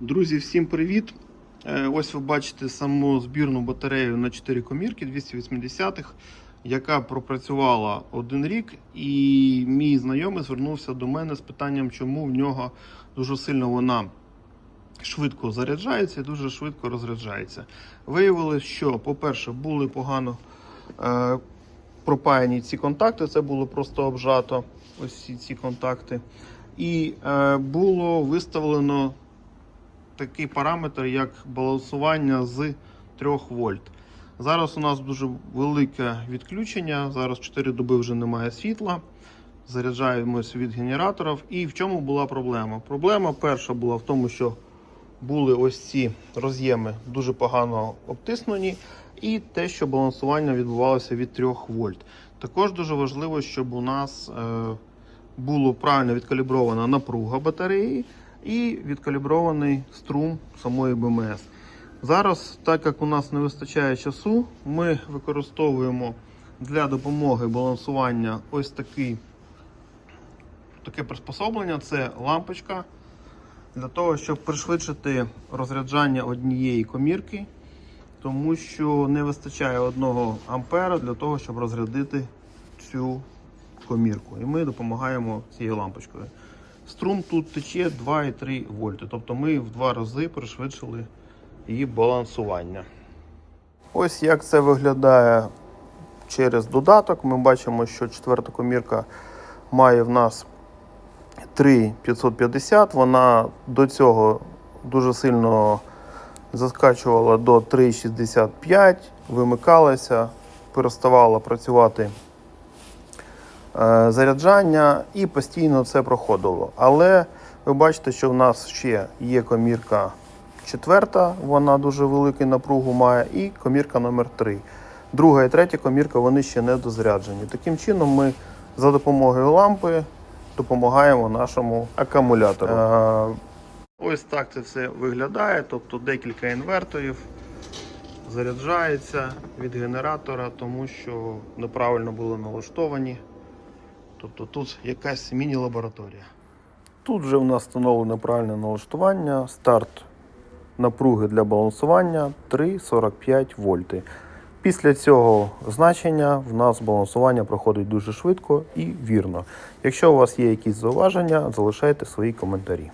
Друзі, всім привіт! Е, Ось ви бачите саму збірну батарею на 4 комірки 280-х, яка пропрацювала один рік, і мій знайомий звернувся до мене з питанням, чому в нього дуже сильно вона швидко заряджається і дуже швидко розряджається. Виявилось, що, по-перше, були погано е, пропаяні ці контакти, це було просто обжато. Ось ці, контакти. І е, було виставлено такий параметр, як балансування з 3 вольт. Зараз у нас дуже велике відключення. Зараз 4 доби вже немає світла. Заряджаємось від генераторів. І в чому була проблема? Проблема перша була в тому, що були ось ці роз'єми дуже погано обтиснені, і те, що балансування відбувалося від 3 вольт. Також дуже важливо, щоб у нас е, було правильно відкалібрована напруга батареї і відкалібрований струм самої БМС. Зараз, так як у нас не вистачає часу, ми використовуємо для допомоги балансування ось такий, таке приспособлення це лампочка для того, щоб пришвидшити розряджання однієї комірки, тому що не вистачає 1 ампера для того, щоб розрядити цю комірку. І ми допомагаємо цією лампочкою. Струм тут тече 2,3 вольти, тобто ми в два рази пришвидшили її балансування. Ось як це виглядає через додаток. Ми бачимо, що четверта комірка має в нас 3,550. Вона до цього дуже сильно заскачувала до 3,65, вимикалася, переставала працювати заряджання і постійно це проходило. Але ви бачите, що в нас ще є комірка четверта, вона дуже великий напругу має, і комірка номер 3 Друга і третя комірка вони ще не дозаряджені. Таким чином, ми за допомогою лампи допомагаємо нашому акумулятору. Е, Ось так це все виглядає. Тобто декілька інверторів заряджається від генератора, тому що неправильно були налаштовані. Тобто тут якась міні-лабораторія. Тут вже в нас встановлено правильне налаштування, старт напруги для балансування 3,45 вольти. Після цього значення в нас балансування проходить дуже швидко і вірно. Якщо у вас є якісь зауваження, залишайте свої коментарі.